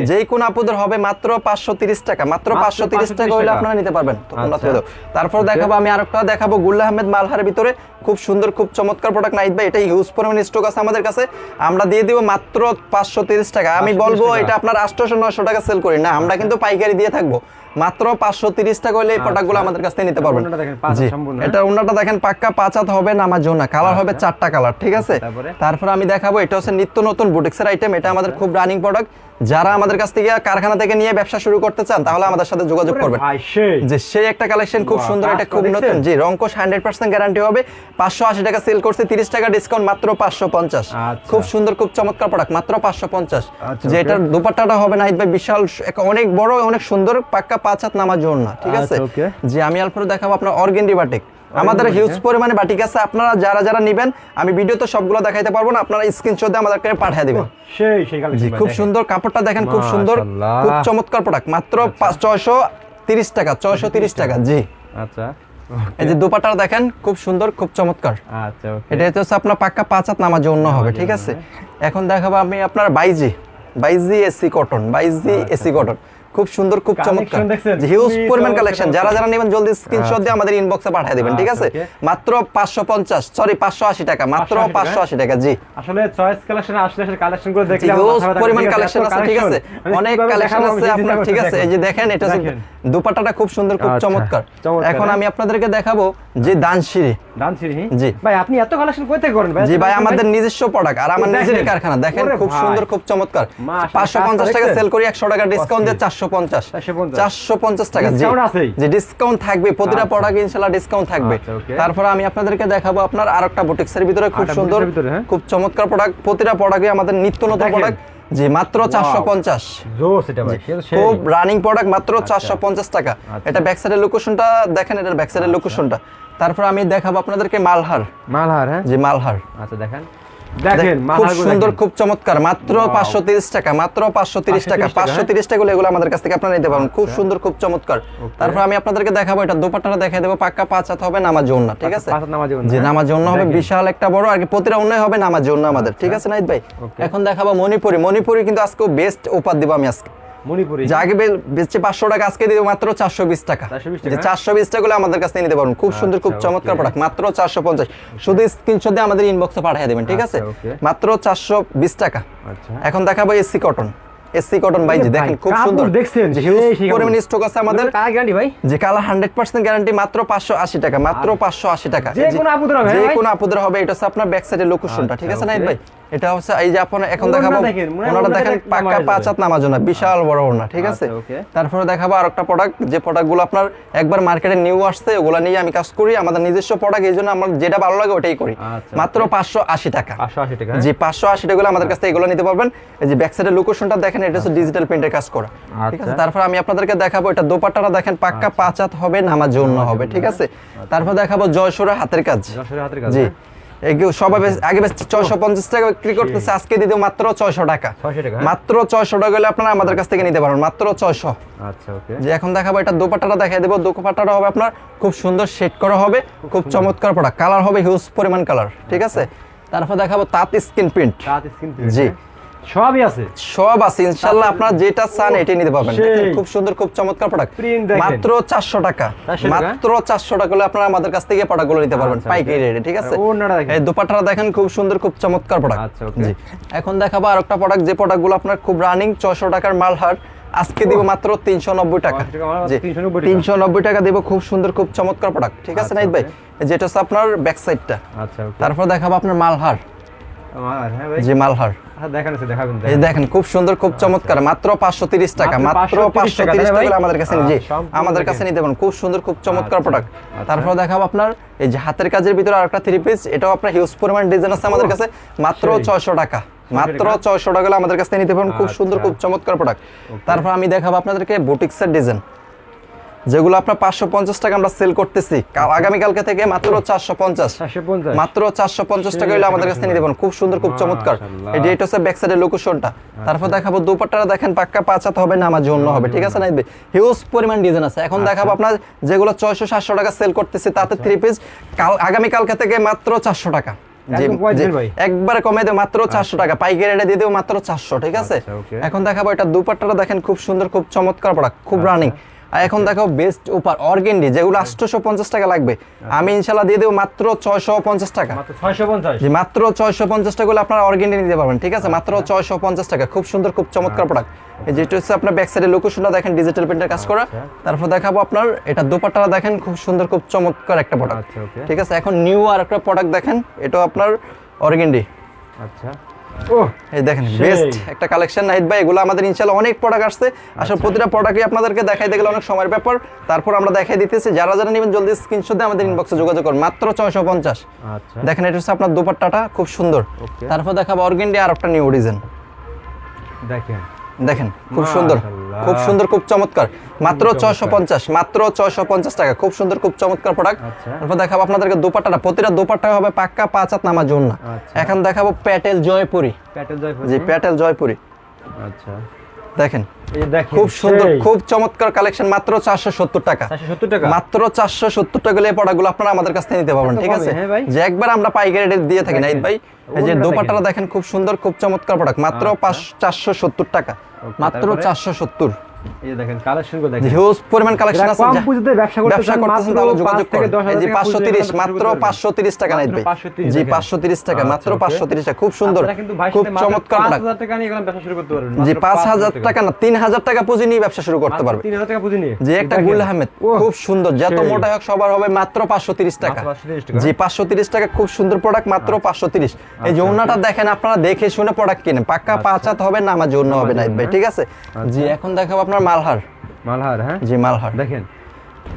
যে কোন আপুদের হবে মাত্র পাঁচশো তিরিশ টাকা মাত্র মাত্র পাঁচশো তিরিশ টাকা 530 হলে আপনারা নিতে পারবেন। আচ্ছা। তারপর দেখাবো আমি আরেকটা দেখাবো গুল্লা আহমেদ মালহার ভিতরে। খুব সুন্দর খুব চমৎকার প্রোডাক্ট নাইট ভাই এটা হিউজ পরিমাণে স্টক আছে আমাদের কাছে। আমরা দিয়ে দিব মাত্র পাঁচশো তিরিশ টাকা। আমি বলব এটা আপনার আটশোশো নশো টাকা সেল করি। না আমরা কিন্তু পাইকারি দিয়ে থাকব। মাত্র পাঁচশো তিরিশ টাকা হলে এই প্রোডাক্টগুলো আমাদের কাছ থেকে নিতে পারবেন। এটা অন্যটা দেখেন পাক্কা পাঁচ হাত হবে না আমার জন্য কালার হবে চারটা কালার ঠিক আছে? তারপরে? তারপর আমি দেখাবো এটা হচ্ছে নিত্য নতুন বুটিক্সের আইটেম এটা আমাদের খুব রানিং প্রোডাক্ট যারা আমাদের কাছ থেকে কারখানা থেকে নিয়ে ব্যবসা শুরু করতে চান তাহলে আমাদের সাথে যোগাযোগ করবেন। যে সেই একটা কালেকশন খুব সুন্দর এটা খুব নতুন? জি রঙ্কশ হান্ড্রেড পার্সেন্ট গ্যারান্টি হবে। পাঁচশো আশি টাকা সেল করছে তিরিশ টাকা ডিসকাউন্ট মাত্র পাঁচশো পঞ্চাশ। আচ্ছা। খুব সুন্দর খুব চমৎকার প্রোডাক্ট মাত্র পাঁচশো পঞ্চাশ। আচ্ছা, যে. এটার দুপাট্টাটা হবে নাইট ভাই বিশাল অনেক বড় অনেক সুন্দর পাক্কা পাঁচ হাত নামার জন্য ঠিক আছে? আচ্ছা, যে আমি অল্প দেখাবো আপনার অর্গেন্ডি বাটিক। আমাদের হিউজ হ্যাঁ। পরিমাণে বাটিক আছে আপনারা যারা যারা নেবেন আমি ভিডিও ভিডিওতে সবগুলো দেখাইতে পারব না আপনারা স্ক্রিনশট দিয়ে আমাদেরকে পাঠিয়ে দিবেন। সেই সেই খুব সুন্দর কাপড়টা দেখেন খুব সুন্দর খুব চমৎকার প্রোডাক্ট মাত্র ছয়শো তিরিশ টাকা ছয়শো তিরিশ টাকা জি। আচ্ছা। এই যে দুপাটা দেখেন খুব সুন্দর খুব চমৎকার। আচ্ছা এটা হচ্ছে আপনার পাক্কা পাঁচ হাত নামার জন্য হবে ঠিক আছে? এখন দেখাবো আমি আপনার বাইজি বাইজি এসি কটন বাইজি এসি কটন খুব সুন্দর খুব চমৎকার। আচ্ছা। হিউজ পরিমাণ কালেকশন যারা যারা নেবেন জলদি স্ক্রিনশট দিয়ে আমাদের ইনবক্সে পাঠিয়ে দিবেন ঠিক আছে? আচ্ছা, মাত্র পাঁচশো পঞ্চাশ সরি পাঁচশো আশি টাকা মাত্র 580 পাঁচশো আশি টাকা জি। আসলে চয়েস কালেকশন আসলে আসলে কালেকশন করে দেখলে হিউজ পরিমাণ কালেকশন আছে ঠিক আছে? অনেক কালেকশন আছে আপনার ঠিক আছে? এই যে দেখেন এটা দেখেন। খুব সুন্দর খুব আচ্ছা, চমৎকার। এখন হ্যাঁ। আমি আপনাদেরকে দেখাবো যে দানশিরি। জি। ভাই আপনি এত কালেকশন কই থেকে করেন ভাই? জি ভাই আমাদের নিজস্ব প্রোডাক্ট আর আমার নিজের কারখানা। দেখেন খুব সুন্দর খুব চমৎকার। মাশাআল্লাহ, পাঁচশো পঞ্চাশ কাজটা টাকা সেল করি একশো টাকা ডিসকাউন্ট দিয়ে চারশো পঞ্চাশ। 450 টাকা জি। Discount ডিসকাউন্ট থাকবে। প্রতিটা আচ্ছা। প্রোডাক্ট ইনশাল্লাহ ডিসকাউন্ট থাকবে। আচ্ছা, তারপর আমি আপনাদেরকে দেখাবো আপনার আরেকটা বুটিক্সের ভিতরে খুব সুন্দর হ্যাঁ? খুব চমৎকার প্রোডাক্ট প্রতিটা প্রোডাক্টে আমাদের নিত্য নতুন। প্রোডাক্ট জি মাত্র চারশো পঞ্চাশ। খুব রানিং প্রোডাক্ট মাত্র চারশো পঞ্চাশ টাকা। আচ্ছা। এটা ব্যাক সাইডের লোকেশনটা দেখেন এটার ব্যাক সাইডের লোকেশনটা তারপর আমি দেখাবো আপনাদেরকে মালহার। মালহার হ্যাঁ? যে মালহার। আচ্ছা দেখেন। দেখেন খুব সুন্দর খুব চমৎকার। মাত্র পাঁচশো তিরিশ টাকা মাত্র পাঁচশো তিরিশ টাকা পাঁচশো তিরিশ টাকা এগুলো আমাদের কাছ থেকে আপনারা নিতে পারবেন। খুব সুন্দর খুব চমৎকার। তারপর আমি আপনাদেরকে দেখাবো এটা দোপাট্টাটা দেখাই দেবো পাক্কা পাঁচ হাত হবে নামাজ জন্য ঠিক আছে? নামাজ জন্য, যে হ্যাঁ? নামাজ জন্য হবে বিশাল একটা বড় আর কি প্রতিটা উন্নয় হবে নামাজ জন্য আমাদের ঠিক আছে নাইত ভাই? এখন দেখাবো মণিপুরি। মণিপুরি কিন্তু আজকে বেস্ট উপহার দিব আমি আজকে। মণিপুরি। যে আগে বেচছে পাঁচশো টাকা আজকে দিব মাত্র চারশো বিশ টাকা। 420 যে টাকা? চারশো বিশ টাকা আমাদের কাছ নিতে পারবেন। খুব সুন্দর খুব আচ্ছা, চমৎকার প্রোডাক্ট মাত্র চারশো পঞ্চাশ। শুধু স্ক্রিনশট দিয়ে আমাদের ইনবক্সে পাঠিয়ে দেবেন ঠিক আছে? আচ্ছা, মাত্র চারশো বিশ টাকা। আচ্ছা। এখন দেখাবো এসি কটন এসি কটন ভাই, দেখেন খুব সুন্দর। দেখছেন? পরিমাণ স্টক আছে আমাদের। গ্যারান্টি ভাই? যে কালার হান্ড্রেড পার্সেন্ট গ্যারান্টি মাত্র পাঁচশো আশি টাকা মাত্র পাঁচশো আশি টাকা। যে কোনো আপুদের হবে, যে হ্যাঁ কোনো আপুদের হবে এটা হচ্ছে আপনার ব্যাক সাইডের লোকেশনটা ঠিক আছে আচ্ছা, নাইট ভাই? এটা হচ্ছে এই যে আপনার এখন দেখাবো মনে হয় ওনারা দেখেন দেখে পাক্কা নামাজ পাঁচ হাত নামাজ না বিশাল বড় ওড়না ঠিক আছে? আচ্ছা, তারপরে দেখাবো আরেকটা প্রোডাক্ট যে প্রোডাক্টগুলো আপনার একবার মার্কেটে নিউ আসছে ওগুলো নিয়ে আমি কাজ করি আমাদের নিজস্ব প্রোডাক্ট এই জন্য আমার যেটা ভালো লাগে ওটাই করি। আচ্ছা, মাত্র পাঁচশো আশি টাকা। পাঁচশো আশি টাকা হ্যাঁ? জি পাঁচশো আশি টাকা আমাদের কাছ থেকে এগুলো নিতে পারবেন। এই যে ব্যাক সাইডের লোকেশনটা দেখেন এটা হচ্ছে ডিজিটাল প্রিন্টের কাজ করা ঠিক আছে? আচ্ছা। তারপর আমি আপনাদেরকে দেখাবো এটা দোপাট্টাটা দেখেন পাক্কা পাঁচ হাত হবে নামাজ জন্য হবে ঠিক আছে? তারপর দেখাবো জয়সুরা হাতের কাজ। যশোরের হাতের কাজ জি। হ্যাঁ? সবাই আগে ছয়শো পঞ্চাশ টাকা বিক্রি করতেছে আজকে দিতে মাত্র ছয়শো টাকা। 600 টাকা, হ্যাঁ? মাত্র ছয়শো টাকা হলে আপনারা আমাদের কাছ থেকে নিতে পারবেন মাত্র ছয়শো। আচ্ছা যে এখন দেখাবো এটা দেখাই দেবো হবে আপনার খুব সুন্দর শেড করা হবে খুব চমৎকার পড়া কালার হবে হিউজ পরিমাণ কালার ঠিক আছে? তারপর দেখাবো তাঁত স্কিন প্রিন্ট জি। সবই আছে। সব আছে ইনশাল্লাহ আপনার যেটা চান এটাই নিতে পারবেন। খুব সুন্দর খুব চমৎকার প্রোডাক্ট মাত্র 400 টাকা? মাত্র চারশো টাকা হলে আপনারা আমাদের কাছ থেকে প্রোডাক্টগুলো নিতে পারবেন আচ্ছা, পাইকারি রেটে ঠিক আছে? এই দুপাট্টাটা দেখেন খুব সুন্দর খুব চমৎকার প্রোডাক্ট আচ্ছা, এখন দেখাবো আর একটা প্রোডাক্ট যে প্রোডাক্টগুলো আপনার খুব রানিং ছয়শো টাকার মালহার আজকে দিব মাত্র তিনশো নব্বই টাকা। 500 টাকা মাল, জি। 390 টাকা। তিনশো নব্বই টাকা দিব খুব সুন্দর খুব চমৎকার প্রোডাক্ট ঠিক আছে আচ্ছা, নাইট ভাই? যেটা হচ্ছে আপনার ব্যাক সাইডটা আচ্ছা তারপর দেখাবো আপনার মালহার জি মালহার। হ্যাঁ দেখান আছে দেখাবেন এই দেখান। দেখেন খুব সুন্দর খুব চমৎকার। মাত্র পাঁচশো তিরিশ টাকা আচ্ছা। মাত্র মাত্র 530 পাঁচশো তিরিশ টাকা আমাদের কাছে জি আমাদের কাছে নিতে পারেন খুব সুন্দর খুব চমৎকার আচ্ছা, প্রোডাক্ট আচ্ছা। তারপর দেখাবো আপনার এই যে হাতের কাজের ভিতরে আর একটা থ্রি পিস এটাও আপনার হিউজ পরিমাণ ডিজাইন আছে আমাদের কাছে। মাত্র। ছয়শো টাকা। মাত্র? ছয়শো টাকা আমাদের কাছে নিতে পারেন খুব সুন্দর আচ্ছা। খুব চমৎকার প্রোডাক্ট তারপর আমি দেখাবো আপনাদেরকে বুটিক্সের ডিজাইন যেগুলো আপনার পাঁচশো পঞ্চাশ টাকা আমরা সেল করতেছি। আগামীকালকে থেকে মাত্র চারশো পঞ্চাশ। মাত্র চারশো পঞ্চাশ টাকা হলে আমাদের কাছে পারেন খুব সুন্দর খুব চমৎকার। যে এটা হচ্ছে ব্যাক সাইডের লোকেশনটা তারপর দেখাবো দুপাট্টারা দেখেন পাক্কা পাঁচ হাত হবে না আমার জন্য হবে ঠিক আছে না হিউজ পরিমাণ ডিজাইন আছে। এখন দেখাবো আপনার যেগুলো ছয়শো সাতশো টাকা সেল করতেছি তাতে থ্রি পিস কাল আগামীকালকে থেকে মাত্র চারশো টাকা? একবারে কমে দেবো মাত্র চারশো টাকা। পাইকারি রেটে দিয়ে দেবো মাত্র চারশো ঠিক আছে? আচ্ছা, এখন দেখাবো এটা দুপাট্টাটা দেখেন খুব সুন্দর খুব চমৎকার পড়া খুব আচ্ছা। রানিং আর এখন দেখো বেস্ট উপর অর্গেন্ডি যেগুলো আটশোশো পঞ্চাশ টাকা লাগবে। আমি ইনশাল্লাহ দিয়ে দেবো মাত্র ছয়শো পঞ্চাশ টাকা। মাত্র 650 জি মাত্র ছয়শো পঞ্চাশ টাকা হলে আপনার অর্গেন্ডি নিতে পারবেন ঠিক আছে? মাত্র ছয়শো পঞ্চাশ টাকা। খুব সুন্দর খুব চমৎকার প্রোডাক্ট এই যেটা হচ্ছে আপনার ব্যাক সাইডের লোকেশনটা দেখেন ডিজিটাল প্রিন্টের কাজ করা। আচ্ছা। তারপর দেখাবো আপনার এটা দোপাট্টাটা দেখেন খুব সুন্দর খুব চমৎকার একটা প্রোডাক্ট আচ্ছা ঠিক আছে? এখন নিউ আর একটা প্রোডাক্ট দেখেন এটাও আপনার অর্গেন্ডি আচ্ছা। ও এই দেখেন বেস্ট একটা কালেকশন নাহিদ ভাই এগুলো আমাদের ইনশাল্লাহ অনেক প্রোডাক্ট আসছে। আসলে প্রতিটা প্রোডাক্টই আপনাদেরকে দেখাই দেখলে অনেক সময়ের ব্যাপার। তারপর আমরা দেখাই দিতেছি যারা যারা নেবেন জলদি স্ক্রিনশট দিয়ে আমাদের ইনবক্সে যোগাযোগ করুন। মাত্র ছয়শো পঞ্চাশ। আচ্ছা। দেখেন এটা হচ্ছে আপনার দুপাট্টাটা খুব সুন্দর. তারপর দেখাবো অর্গেন্ডি আর একটা নিউ ডিজাইন দেখেন। দেখেন খুব সুন্দর। খুব সুন্দর খুব চমৎকার। মাত্র। ছয়শো পঞ্চাশ মাত্র ছয়শো পঞ্চাশ টাকা। খুব সুন্দর খুব চমৎকার প্রোডাক্ট আচ্ছা। তারপর দেখাবো আপনাদেরকে দুপাট্টাটা। প্রতিটা দুপাট্টা হবে পাক্কা পাঁচ হাত নামার জন্য আচ্ছা। এখন দেখাবো প্যাটেল জয়পুরি। জি প্যাটেল জয়পুরি। আচ্ছা। দেখেন খুব সুন্দর খুব চমৎকার কালেকশন মাত্র চারশো সত্তর টাকা। মাত্র চারশো সত্তর টাকা এই প্রোডাক্টগুলো আপনারা আমাদের কাছ থেকে নিতে পারবেন ঠিক আছে? হ্যাঁ যে একবার আমরা পাইকারি রেট দিয়ে থাকি নাইট ভাই। এই যে দোপাট্টাটা দেখেন। খুব সুন্দর খুব চমৎকার প্রোডাক্ট মাত্র আচ্ছা। পাঁচ চারশো সত্তর টাকা। মাত্র চারশো সত্তর। এই দেখেন কালেকশনগুলো দেখেন। হিউজ পরিমাণ কালেকশন আছে কম পুঁজিতে ব্যবসা করতে ব্যবসা করতেছেন তাহলে যোগাযোগ 5 থেকে করুন। 10 এই যে টাকা পাঁচশো পুঁজি তিরিশ দিয়ে মাত্র ব্যবসা শুরু পাঁচশো তিরিশ টাকা নাইট ভাই। মাত্র 530 জি দেখেন। পাঁচশো তিরিশ টাকা আচ্ছা, মাত্র okay. পাঁচশো তিরিশ টাকা। খুব সুন্দর আপনারা কিন্তু ভাইয়ের খুব চমৎকার 5000 টাকা নিয়ে ব্যবসা শুরু করতে পারবেন জি মাত্র পাঁচ হাজার 5,000 টাকা। না তিন হাজার টাকা পুঁজি নিয়ে ব্যবসা শুরু করতে পারবে। 3000 টাকা পুঁজি নিয়ে। যে একটা গুল আহমেদ খুব সুন্দর। যত মোটা হোক সবার হবে মাত্র পাঁচশো তিরিশ টাকা। মাত্র 530 টাকা। জি পাঁচশো তিরিশ টাকা খুব সুন্দর প্রোডাক্ট মাত্র পাঁচশো তিরিশ। এই যে আচ্ছা, ওনাটা দেখেন আপনারা দেখে শুনে প্রোডাক্ট কিনেন। পাক্কা পাঁচ হাত হবে না আমার জন্য হবে না ভাই ঠিক আছে? জি এখন দেখাবো আপনার মালহার। মালহার হ্যাঁ? জি মালহার। দেখেন।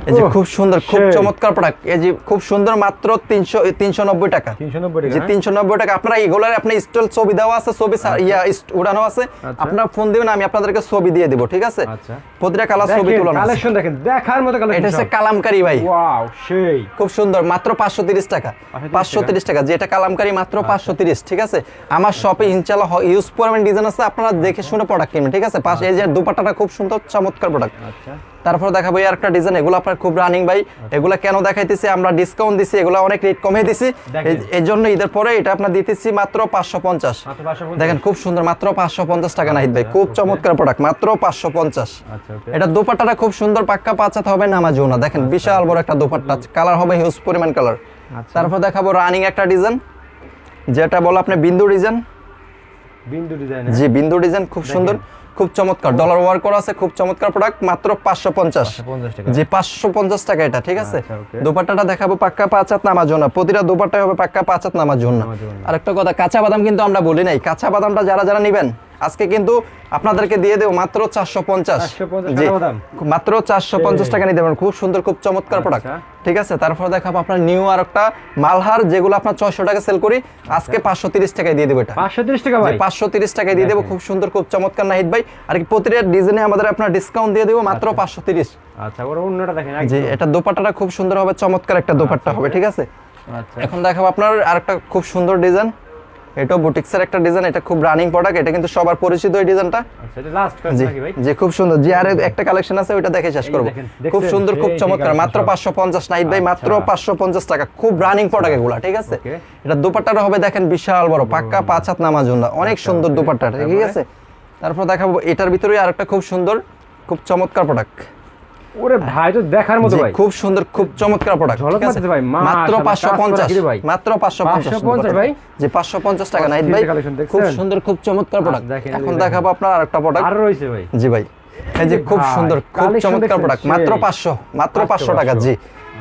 এই যে খুব সুন্দর খুব চমৎকার প্রোডাক্ট এই যে খুব সুন্দর মাত্র তিনশো তিনশো নব্বই টাকা। 390 টাকা যে হ্যাঁ? তিনশো নব্বই টাকা। আপনারা এগুলোর আপনি স্টল ছবি দেওয়া আছে ছবি ইয়া উড়ানো আছে। আপনারা আপনার ফোন দিবেন আমি আপনাদেরকে ছবি দিয়ে দিব ঠিক আছে? আচ্ছা। প্রতিটা কালার ছবি দেখেন কালেকশন দেখেন দেখার মতো এটা হচ্ছে কালামকারি ভাই। ওয়াও সেই। খুব সুন্দর মাত্র পাঁচশো তিরিশ টাকা। 530 টাকা যেটা কালামকারি মাত্র আচ্ছা। পাঁচশো তিরিশ ঠিক আছে? আমার শপে ইনশাল্লাহ ইউজ পরিমাণ ডিজাইন আছে আপনারা দেখে শুনে প্রোডাক্ট কিনবেন ঠিক আছে? পাশে এই যে দুপাটাটা খুব সুন্দর চমৎকার প্রোডাক্ট আচ্ছা। তারপর দেখাবো একটা ডিজাইন এগুলো আপনার খুব রানিং ভাই। এগুলো কেন দেখাইতেছি আমরা ডিসকাউন্ট দিছি এগুলো অনেক রেট কমিয়ে দিছি। এই- জন্য ঈদের পরে এটা আপনার দিতেছি মাত্র পাঁচশো পঞ্চাশ। দেখেন খুব সুন্দর মাত্র পাঁচশো পঞ্চাশ টাকা নাহিদ ভাই খুব চমৎকার প্রোডাক্ট মাত্র পাঁচশো পঞ্চাশ। আচ্ছা। এটা দোপাট্টাটা খুব সুন্দর পাক্কা পাঁচাতে হবে নামাজও না। দেখেন বিশাল বড় একটা দোপাট্টা কালার হবে হিউজ পরিমাণ কালার। আচ্ছা। তারপর দেখাবো রানিং একটা ডিজাইন যেটা বলো আপনি বিন্দু ডিজাইন বিন্দু ডিজাইন জি বিন্দু ডিজাইন খুব সুন্দর খুব চমৎকার। ডলার ওয়ার্ক করা আছে খুব চমৎকার প্রোডাক্ট মাত্র পাঁচশো পঞ্চাশ। 550 টাকা। জি পাঁচশো পঞ্চাশ টাকা এটা ঠিক আছে? আচ্ছা, দোপাট্টাটা দেখাবো পাক্কা পাঁচাত নামার জন্য প্রতিটা দোপাট্টা হবে পাক্কা পাঁচাত নামার জন্য নামার জন্য। আরেকটা কথা কাঁচা বাদাম কিন্তু আমরা বলি নাই। কাঁচা বাদামটা যারা যারা নেবেন আজকে কিন্তু আপনাদেরকে দিয়ে দেবো মাত্র চারশো পঞ্চাশ। 450 জি। কাঁচা বাদাম? মাত্র চারশো পঞ্চাশ টাকা নিতে পারেন খুব সুন্দর খুব চমৎকার প্রোডাক্ট আচ্ছা। ঠিক আছে? তারপর দেখাবো আপনার নিউ আর একটা মালহার যেগুলো আপনার ছয়শো টাকা সেল করি। আজকে পাঁচশো তিরিশ টাকায় দিয়ে দেবো এটা। 530 টাকা ভাই। পাঁচশো তিরিশ টাকায় দিয়ে দেবো। খুব সুন্দর খুব চমৎকার নাহিদ ভাই। আর কি প্রতিটা ডিজাইনে আমাদের আপনার ডিসকাউন্ট দিয়ে দেবো মাত্র পাঁচশো তিরিশ। আচ্ছা ওর অন্যটা দেখেন জি এটা দোপাট্টাটা খুব সুন্দর হবে চমৎকার একটা দোপাট্টা হবে ঠিক আছে? আচ্ছা। এখন দেখাবো আপনার আরেকটা খুব সুন্দর ডিজাইন এটাও বুটিক্সের একটা ডিজাইন এটা খুব রানিং প্রোডাক্ট এটা কিন্তু সবার পরিচিত এই ডিজাইনটা আচ্ছা লাস্ট জি খুব সুন্দর। জি আর একটা কালেকশন আছে ওইটা দেখে শেষ করব। খুব সুন্দর খুব চমৎকার। মাত্র। পাঁচশো পঞ্চাশ নাইট ভাই মাত্র আচ্ছা। পাঁচশো পঞ্চাশ টাকা। খুব রানিং প্রোডাক্ট এগুলা ঠিক আছে. এটা দুপাট্টাটা হবে দেখেন বিশাল বড় পাক্কা পাঁচ হাত নামার জন্য। অনেক সুন্দর দুপাট্টা ঠিক আছে? তারপর দেখাবো এটার ভিতরে আরেকটা খুব সুন্দর খুব চমৎকার প্রোডাক্ট ওরে ভাই তো দেখার মতো ভাই। খুব সুন্দর খুব চমৎকার প্রোডাক্ট ঝলক মারতেছে ভাই, মাত্র মাশাআল্লাহ, পাঁচশো কাজ করা পঞ্চাশ কি রে ভাই? মাত্র 550 ভাই? যে 550 টাকা নাইট ভাই। খুব সুন্দর খুব চমৎকার প্রোডাক্ট এখন। দেখাবো আপনার আরেকটা প্রোডাক্ট আর রয়েছে ভাই। জি ভাই এই যে খুব সুন্দর খুব চমৎকার প্রোডাক্ট মাত্র সেই। পাঁচশো মাত্র মাত্র পাঁচশো টাকা জি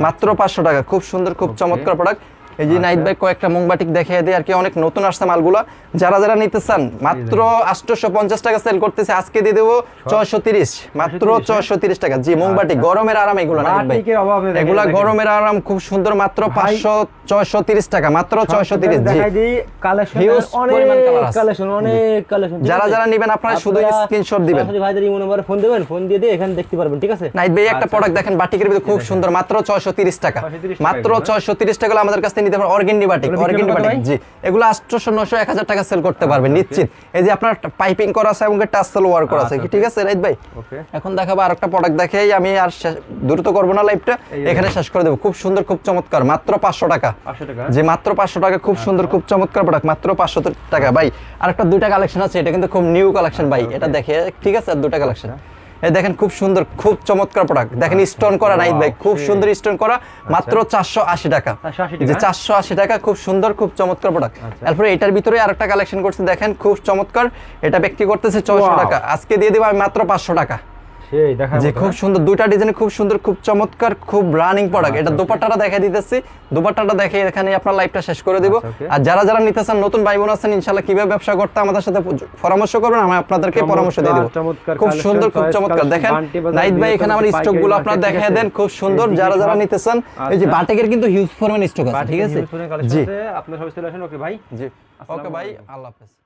মাত্র পাঁচশো টাকা খুব সুন্দর খুব চমৎকার প্রোডাক্ট এই যে নাইট বাইক কয়েকটা মোমবাটিক দেখিয়ে দিই আর কি অনেক নতুন আসছে মালগুলা। যারা যারা নিতে চান মাত্র আটশোশো পঞ্চাশ টাকা সেল করতেছে আজকে দিয়ে দেবো ছয়শো তিরিশ মাত্র ছয়শো তিরিশ টাকা। জি মোমবাটিক গরমের আরাম এগুলো না এগুলা গরমের আরাম খুব সুন্দর মাত্র পাঁচশো ছয়শো তিরিশ টাকা মাত্র জি। দেখাই দিই কালেকশন অনেক পরিমাণ কালেকশন অনেক কালেকশন যারা যারা নিবেন আপনারা শুধু স্ক্রিনশট দিবেন। ভাইদের ইমো নাম্বারে ফোন দিবেন ফোন দিয়ে দিয়ে এখানে দেখতে পারবেন ঠিক আছে? নাইট ভাই একটা আচ্ছা। প্রোডাক্ট দেখেন বাটিকের ভিতরে খুব সুন্দর মাত্র টাকা। 630 টাকা মাত্র টাকা আমাদের কাছ নিতে পারেন অর্গেন্ডি বাটিক অর্গেন্ডি বাটিক জি। এগুলো আটশোশো নশো এক হাজার টাকা সেল করতে পারবেন নিশ্চিত। এই যে আপনার পাইপিং করা আছে এবং টাসেল ওয়ার করা আছে আচ্ছা, ঠিক আছে রাইট ভাই? ওকে। এখন দেখাবো আরেকটা প্রোডাক্ট দেখেই আমি আর দ্রুত করব না লাইভটা এখানে শেষ করে দেবো। খুব সুন্দর খুব চমৎকার মাত্র পাঁচশো 500 টাকা। যে মাত্র পাঁচশো টাকা খুব সুন্দর খুব চমৎকার প্রোডাক্ট মাত্র পাঁচশো টাকা। ভাই আর একটা দুইটা কালেকশন আছে এটা কিন্তু খুব নিউ কালেকশন ভাই। এটা দেখে ঠিক আছে? আর দুটা কালেকশন এই দেখেন খুব সুন্দর খুব চমৎকার প্রোডাক্ট দেখেন স্টোন করা নাই ভাই। খুব সুন্দর স্টোন করা মাত্র চারশো আশি টাকা। যে চারশো আশি টাকা খুব সুন্দর খুব চমৎকার প্রোডাক্ট আচ্ছা। তারপরে এটার ভিতরে আরেকটা কালেকশন করছে দেখেন খুব চমৎকার। এটা ব্যক্তি করতেছে ছয়শো টাকা। আজকে দিয়ে দেবো আমি মাত্র পাঁচশো টাকা। সেই দেখা যে খুব সুন্দর দুইটা ডিজাইন খুব সুন্দর খুব চমৎকার খুব রানিং প্রোডাক্ট এটা আচ্ছা, দোপাট্টাটা দেখে দিতেছি। দোপাট্টাটা দেখে এখানে আপনার লাইভটা শেষ করে দিব। আচ্ছা, আর যারা যারা নিতে চান নতুন ভাই বোন আছেন ইনশাআল্লাহ কীভাবে ব্যবসা করতে আমাদের সাথে পরামর্শ করবেন আমি আপনাদেরকে পরামর্শ দিয়ে দেব। খুব সুন্দর খুব চমৎকার। দেখেন নাইট ভাই এখানে আমার স্টকগুলো আপনারা দেখায় দেন খুব সুন্দর। যারা যারা নিতে চান এই যে আচ্ছা। বাটেকের কিন্তু হিউজ স্টক আছে ঠিক আছে? জি। জি আপনার সবাই চলে আসেন ওকে ভাই। জি। ওকে ভাই আল্লাহ হাফেজ।